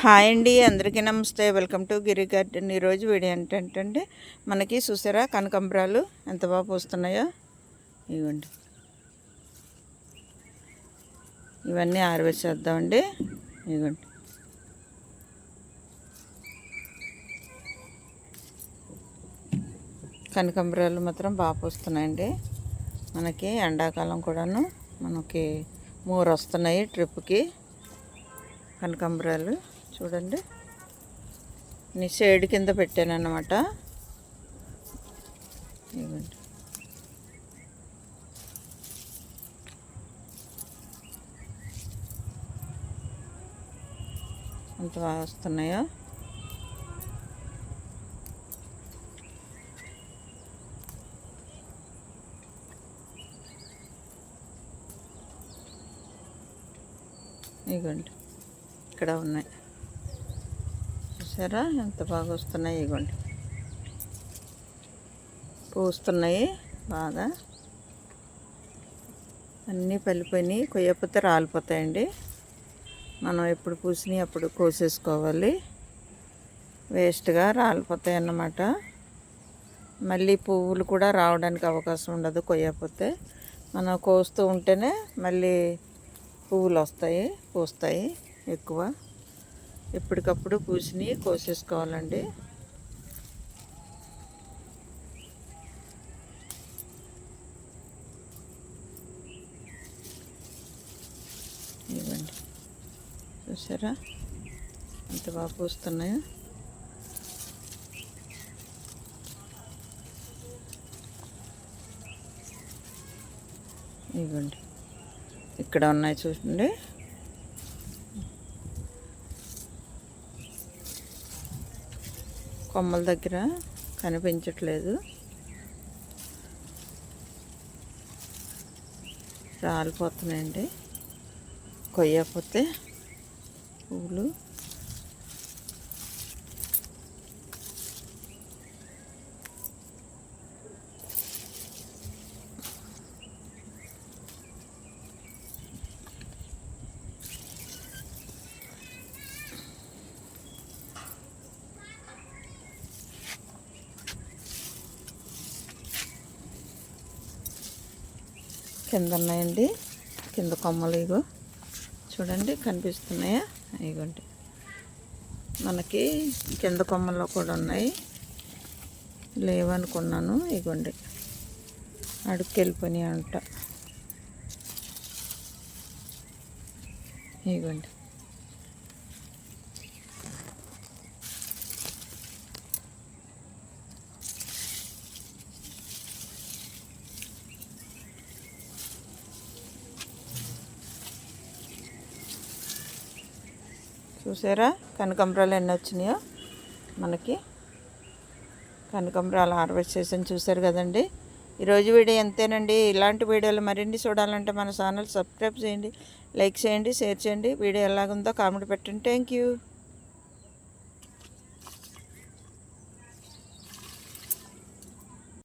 Hi అండి అందరికీ నమస్తే. Welcome to Giri garden. ఈరోజు వీడియో ఏంటంటే మనకి చూసారా కనకంబరాలు ఎంత బాగా పూస్తున్నాయో? ఇవ్వండి. ఇవన్నీ ఆరవేసేద్దామండి ఇవ్వండి. కనకంబరాలు మాత్రం బాగా పూస్తున్నాయండి. మనకి ఎండాకాలం కూడాను మనకి మూరు వస్తున్నాయి ట్రిప్కి కనకాంబరాలు. చూడండి. నీ షేడ్ కింద పెట్టాను అన్నమాట ఇవ్వండి అంత బాగా వస్తున్నాయో? ఇగోండి ఇక్కడ ఉన్నాయి. చూసారా? ఎంత బాగా వస్తున్నాయి ఇగోండి. పూస్తున్నాయి బాగా. అన్నీ పలిపోయినాయి. కొయ్యకపోతే రాలిపోతాయండి. మనం ఎప్పుడు పూసినాయి అప్పుడు కోసేసుకోవాలి. వేస్ట్గా రాలిపోతాయి అన్నమాట మళ్ళీ పువ్వులు కూడా రావడానికి అవకాశం ఉండదు కొయ్యకపోతే మనం కోస్తూ ఉంటేనే మళ్ళీ పువ్వులు వస్తాయి పూస్తాయి ఎక్కువ. ఎప్పటికప్పుడు పూసిని కోసేసుకోవాలండి. ఇవ్వండి. చూసారా? ఎంత బాగా పూస్తున్నాయో. ఇవ్వండి. ఇక్కడ ఉన్నాయి చూడండి. కొమ్మల దగ్గర కనిపించట్లేదు. రాలిపోతున్నాయండి. కొయ్యకపోతే పూలు కింద ఉన్నాయండి కింద కొమ్మలు ఇగో. చూడండి కనిపిస్తున్నాయా? ఇగోండి. మనకి కింద కొమ్మల్లో కూడా ఉన్నాయి. లేవనుకున్నాను ఇగోండి. అడుక్కెళ్ళిపోయినాయి అంట. ఇగోండి. చూసారా? కనకంబరాలు ఎన్ని వచ్చినాయో? మనకి కనకంబరాలు హార్వెస్ట్ చేసాను చూసారు కదండి. ఈరోజు వీడియో ఎంతేనండి? ఇలాంటి వీడియోలు మరిన్ని చూడాలంటే మన ఛానల్ సబ్స్క్రైబ్ చేయండి లైక్ చేయండి షేర్ చేయండి. వీడియో ఎలాగుందో కామెంట్ పెట్టండి. Thank you